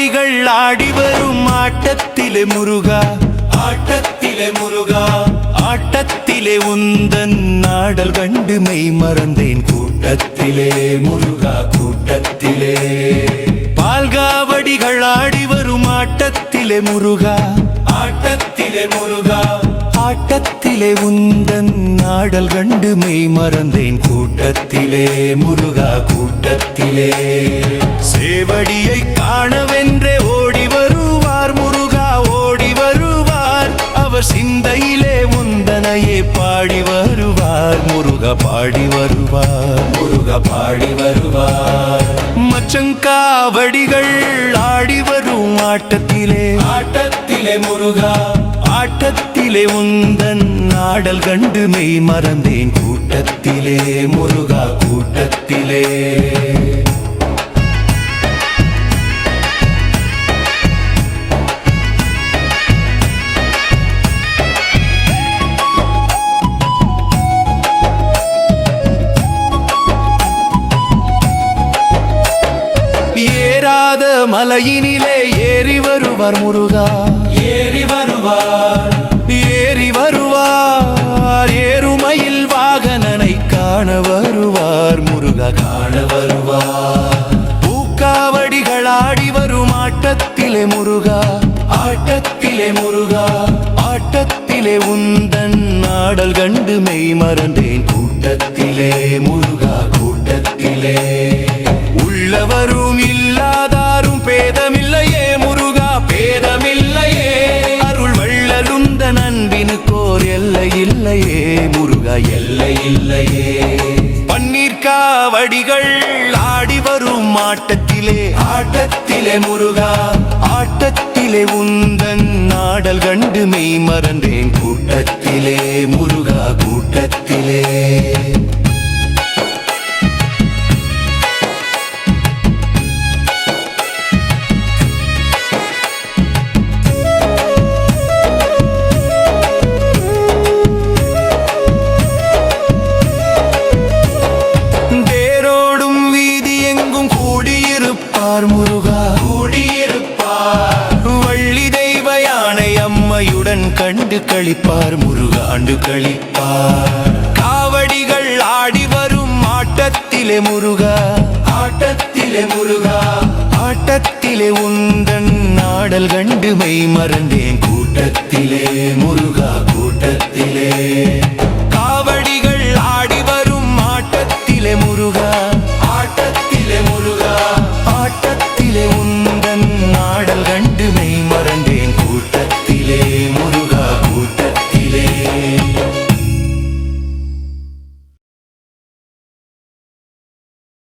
பூக்காவடிகள் ஆடி வரும் ஆட்டத்திலே முருகா. ஆட்டத்திலே முருகா. ஆட்டத்திலே உந்தன் நாடல் கண்டு மெய் மறந்தேன். கூட்டத்திலே முருகா கூட்டத்திலே. பால்காவடிகள் ஆடி வரும் ஆட்டத்திலே முருகா. ஆட்டத்திலே முருகா. ஆட்டத்திலே உந்தன் நாடல் கண்டு மெய் மறந்தேன். கூட்டத்திலே முருகா கூட்டத்திலே. சேவடியை காணவென்றே பாடி வருவார் முருகா பாடி வருவார். முருகா பாடி வருவார். மச்சங்காவடிகள் ஆடி வரும் ஆட்டத்திலே. ஆட்டத்திலே முருகா. ஆட்டத்திலே உந்தன் நாடல் கண்டு மெய் மறந்தேன் கூட்டத்திலே. முருகா கூட்டத்திலே. மலையினிலே ஏறி வருவார் முருகா. ஏறி வருவார். ஏறி வருவார். ஏறுமையில் வாகனனை காண வருவார் முருகா. காண வருவார். பூக்காவடிகள் ஆடி வரும் ஆட்டத்திலே முருகா. ஆட்டத்திலே முருகா. ஆட்டத்திலே உந்தன் நாடல் கண்டு மெய் மறந்தேன். கூட்டத்திலே முருகா கூட்டத்திலே. இல்லையே முருக எல்லை இல்லையே. பன்னீர்காவடிகள் ஆடி வரும் ஆட்டத்திலே. ஆட்டத்திலே முருகா ஆட்டத்திலே உந்தன் நாடல் கண்டு மெய் மறந்தேன். கூட்டத்திலே முருகா கூட்டத்திலே. கூடியிருப்பார். வள்ளி தெய்வ யானை அம்மையுடன் கண்டு கழிப்பார் முருகாண்டு கழிப்பார் காவடிகள் ஆடி வரும் ஆட்டத்திலே முருகா. ஆட்டத்திலே முருகா. ஆட்டத்திலே உந்தன் நாடல் கண்டு மெய் மறந்தேன். கூட்டத்திலே முருகா கூட்டத்திலே